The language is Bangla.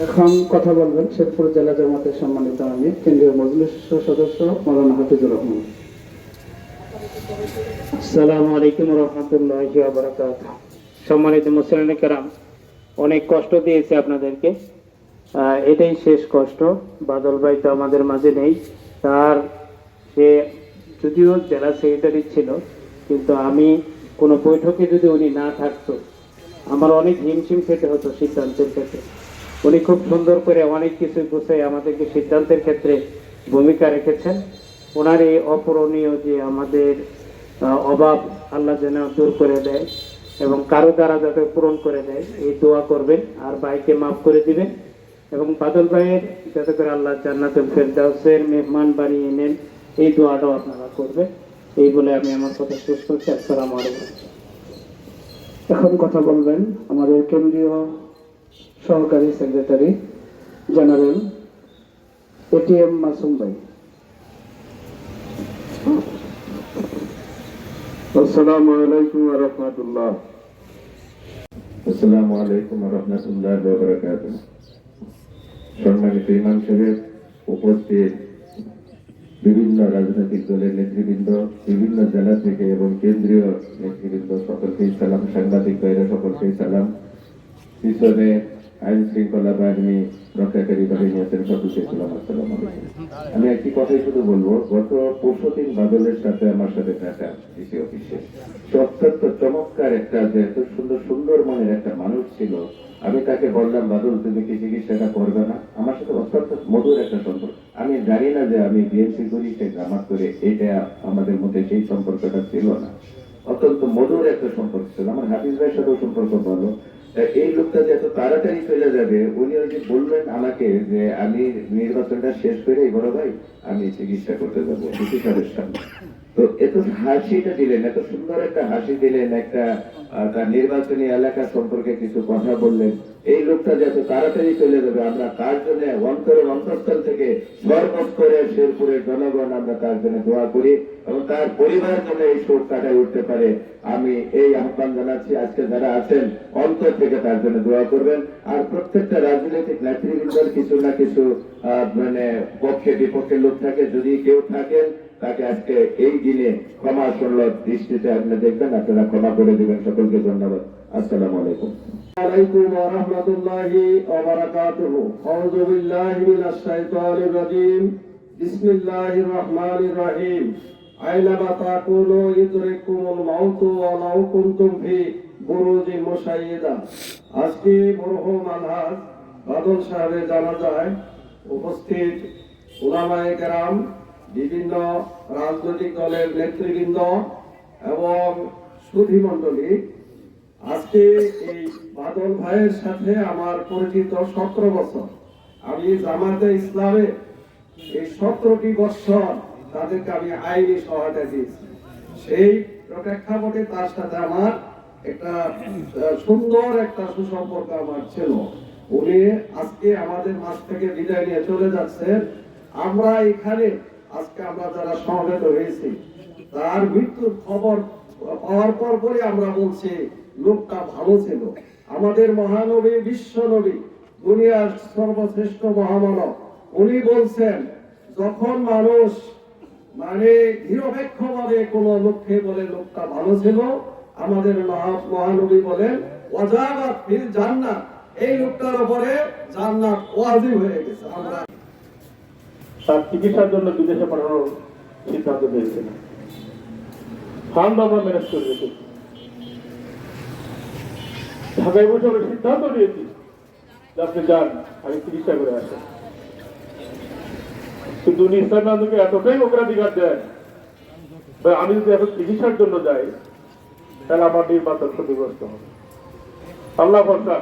এখন কথা বলবেন শেরপুর জেলা জামাতের সম্মানিত আমি কেন্দ্রীয় মজলিস সদস্য মৌলানা হাফিজুর রহমান। আসসালামু আলাইকুম রহমতুল্লাহ সম্মানিত মুসলিম কেরাম, অনেক কষ্ট দিয়েছে আপনাদেরকে। এটাই শেষ কষ্ট। বাদল ভাই তো আমাদের মাঝে নেই। তার সে যদিও জেলা সেক্রেটারি ছিল, কিন্তু আমি কোনো বৈঠকে যদি উনি না থাকতো, আমার অনেক হিমশিম খেতে হতো সিদ্ধান্তের ক্ষেত্রে। উনি খুব সুন্দর করে অনেক কিছু গুছাই আমাদেরকে সিদ্ধান্তের ক্ষেত্রে ভূমিকা রেখেছেন। ওনার এই অপূরণীয় যে আমাদের অভাব আল্লাহ যেন দূর করে দেয় এবং কারও দ্বারা যাতে পূরণ করে দেয়, এই দোয়া করবেন আর ভাইকে মাফ করে দিবেন। এবং বাদল ভাইয়ের যাতে করে আল্লাহ জান্নাতুল ফেরদাউসের মেহমান বানিয়ে নেন, এই দোয়াটাও আপনারা করবেন। এই বলে আমি আমার কথা শেষ করছি। আসসালামু আলাইকুম। এখন কথা বলবেন আমাদের কেন্দ্রীয় সহকারী সেক্রেটারি জেনারেল এটিএম মাসুম ভাই। আসসালামু আলাইকুম রহমতুল্লাহ। আসসালামু আলাইকুম রহমতুল্লাহ বরকাত সম্মানিত ইমাম সাহেব উপস্থিত বিভিন্ন রাজনৈতিক দলের নেতৃবৃন্দ বিভিন্ন জেলা থেকে এবং কেন্দ্রীয় নেতৃবৃন্দ সকলকেই সালাম। সাংবাদিক ভাইরা সকলকেই সালাম। পিছনে আইন শৃঙ্খলা বাহিনী রক্ষাকারী বাহিনী আছেন সকলকে সালাম আমি একটি কথাই শুধু বলব, গত পরশু দিন বাদলের সাথে আমার সাথে দেখা ডিসি অফিসে। অত্যন্ত চমৎকার একটা, যে এত সুন্দর সুন্দর মনের একটা মানুষ ছিল। আমি তাকে বললাম, বাদল তুমি কি চিকিৎসাটা করবে না? আমার সাথে অত্যন্ত মধুর একটা সম্পর্ক। আমি জানি না যে আমি বিএনসি করি, সে জামাত করে, এটা আমাদের মধ্যে সেই সম্পর্কটা ছিল না। অত্যন্ত মধুর একটা সম্পর্ক ছিল। আমার হাফিজ ভাইয়ের সাথেও সম্পর্ক তা এই লোকটা যে এত তাড়াতাড়ি চলে যাবে, উনি ওই যে বললেন আমাকে যে আমি নির্বাচনটা শেষ করে, বড় ভাই, আমি চিকিৎসা করতে যাব চিকিৎসকের সামনে তো এত হাসিটা দিলেন, এত সুন্দর একটা হাসি দিলেন, একটা তার নির্বাচনী এলাকা সম্পর্কে কিছু কথা বললেন। এই লোকটা যে এত তাড়াতাড়ি চলে যাবে, আমরা তার জন্য অন্তরের অন্তঃস্থল থেকে সর্বস্তরে শেরপুরের জনগণ আমরা তার জন্য দোয়া করি এবং তার পরিবার যেন এই শোক কাটায় উঠতে পারে। আমি এই আহ্বান জানাচ্ছি, আজকে যারা আছেন, অন্তর থেকে তার জন্য দোয়া করবেন। আর প্রত্যেকটা রাজনৈতিক নেতৃবৃন্দের কিছু না কিছু মানে পক্ষে বিপক্ষে লোক থাকে। যদি কেউ থাকেন তাকে আজকে এই দিনে ক্ষমা শুনল দৃষ্টিতে আপনি দেখবেন, আপনারা ক্ষমা করে দেবেন। সকলকে ধন্যবাদ। আসসালাম আলাইকুম। আজকে মরহুম আলহাজ বাদল সাহেবের উপস্থিত ওলামায়ে বিভিন্ন রাজনৈতিক দলের নেতৃবৃন্দ এবং সুধী মণ্ডলী। আজকে এই বাদল ভাইয়ের সাথে আমার পরিচিত সতেরো বছর। আমি জামাতে ইসলামে এই সতেরোটি বছর তাদেরকে আমি আইনি সহায়তা দিয়েছি। সেই প্রেক্ষাপটে তার সাথে আমার একটা সুন্দর একটা সুসম্পর্ক আমার ছিল। উনি আজকে আমাদের মাঝ থেকে বিদায় নিয়ে চলে যাচ্ছেন। আমরা এখানে আজকে আমরা যারা সমবেত হয়েছি, তার মৃত্যুর খবর পাওয়ার পর পরে আমরা বলছি, লোকটা ভালো ছিল। আমাদের মহানবী, বিশ্ব নবী, দুনিয়ার সর্বশ্রেষ্ঠ মহামানব, উনি বলছেন, যখন মানুষ মানে নিরপেক্ষ ভাবে কোন লক্ষ্যে বলে লোকটা ভালো ছিল, আমাদের মহা- মহানবী বলেন, ওয়াজাবাত ফিল জান্নাত। এই লোকটার উপরে জান্নাত ওয়াজিব হয়ে গেছে। আমরা তার চিকিৎসার জন্য বিদেশে পাঠানোর সিদ্ধান্ত নিয়েছিলেন ফান্ড আমরা ম্যানেজ করে রেখেছি ঢাকায় বসে আমরা সিদ্ধান্ত নিয়েছি যে আপনি যান, আমি চিকিৎসা করে আসেন কিন্তু উনি ইসলাম আন্দোলনকে এতটাই অগ্রাধিকার দেন আমি যদি এখন চিকিৎসার জন্য যাই, তাহলে আমার নির্বাচন ক্ষতিগ্রস্ত হবে। আল্লাহ ভরসা।